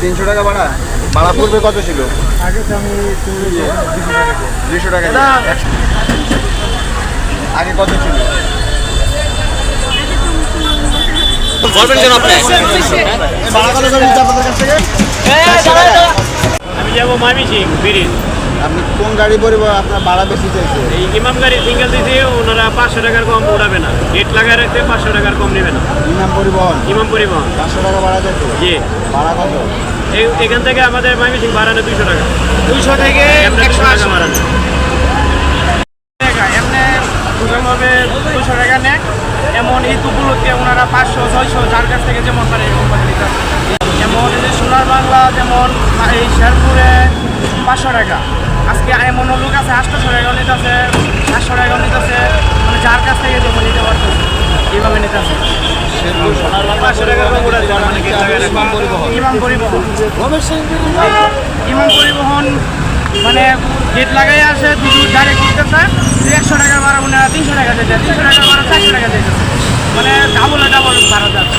তিনশো টাকা ভাড়া ভাড়া পূর্বে কত ছিল? আগে টাকা। আগে কত ছিল বলবেন কেন আপনি ময়মিসিং ব্রিজ আপনি কোন গাড়ি পরিব আপনার ভাড়া বেশি চাইছে? এই ইমাম গাড়ি সিঙ্গেল দিতে ওনারা পাঁচশো টাকার কম উঠাবে না। গেট লাগায় রাখতে পাঁচশো টাকার কম নেবে না। ইমাম পরিবহন? ইমাম পরিবহন। পাঁচশো টাকা ভাড়া চাইছে? জি। ভাড়া কত? এই- এখান থেকে আমাদের ময়মিসিং ভাড়া নেয় দুইশো টাকা। দুইশো থেকে একশো টাকা ভাড়া নেয়। এমনি সুযোগভাবে দুশো টাকা নেয়। এমন এই উপলক্ষে ওনারা পাঁচশো ছয়শো যার কাছ থেকে যেমন পারে এরকম করে দিতে যেমন এই সোনার বাংলা যেমন এই শেরপুরে পাঁচশো টাকা। আজকে এমন লোক আছে আটশোশো টাকাও নিতেছে সাতশো টাকাও নিতেছে মানে যার কাছ থেকে যেমন নিতে পারতেছে। এইভাবে নিতেছে মানে। ইমাম পরিবহন। ইমাম পরিবহন। মানে গেট লাগাই আসে দুটো ডাইরেক্ট দিতেছে একশো টাকা ভাড়া ওনারা তিনশো টাকা দিতে তিনশো টাকা ভাড়া চারশো টাকা দিতেছে মানে ডাবল ডাবল ভাড়া যাচ্ছে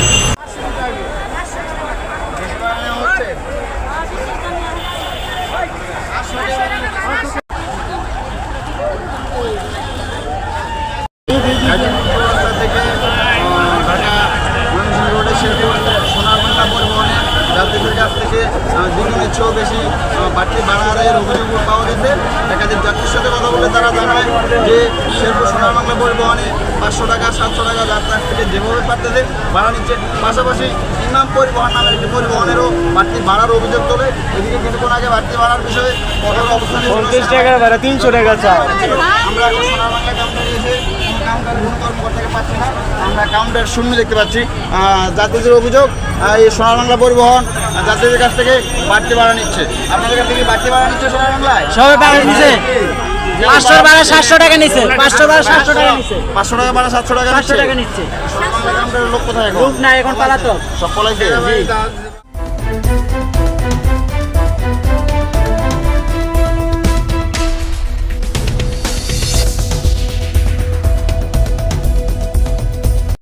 রাস্তা থেকে আহ, ঢাকা ময়মনসিংহ রোডে শেরপুর সোনার বাংলা পরিবহনে থেকে আহ, চেয়েও বেশি বাড়তি ভাড়া আদায়ের অভিযোগ পাওয়া গেছে। একাধিক যাত্রীর সাথে কথা বলে তারা জানায় যে শেরপুর সোনারবাংলা পরিবহনে পাঁচশো টাকা সাতশো টাকা যাত্রা থেকে যেভাবে পারতেছে ভাড়া নিচ্ছে। পাশাপাশি ইমাম পরিবহন নামের একটি পরিবহনেরও বাড়তি ভাড়ার অভিযোগ তোলে। এদিকে কিছুক্ষণ আগে বাড়তি ভাড়ার বিষয়ে কঠোর অবস্থান পঞ্চাশ টাকা ভাড়া তিনশো টাকা আমরা এখন সোনার বাংলা কাউন্টারে এসে কাউন্টারে কোনো কর্মকর্তাকে পাচ্ছি না। কাউন্টার শূন্য দেখতে পাচ্ছি। আহ, যাত্রীদের অভিযোগ এই সোনার বাংলা পরিবহন যাত্রীদের কাছ থেকে বাড়তি ভাড়া নিচ্ছে। আপনাদের কাছ থেকে বাড়তি ভাড়া নিচ্ছে সোনার বাংলায়? সবাই ভাড়া নিছে পাঁচশো ভাড়া সাতশো টাকা নিছে পাঁচশো ভাড়া সাতশো টাকা নিছে পাঁচশো টাকা ভাড়া সাতশো টাকা সাতশো টাকা নিচ্ছে। লোক কোথায় লোক না এখন পালাতো সব পলাইছে।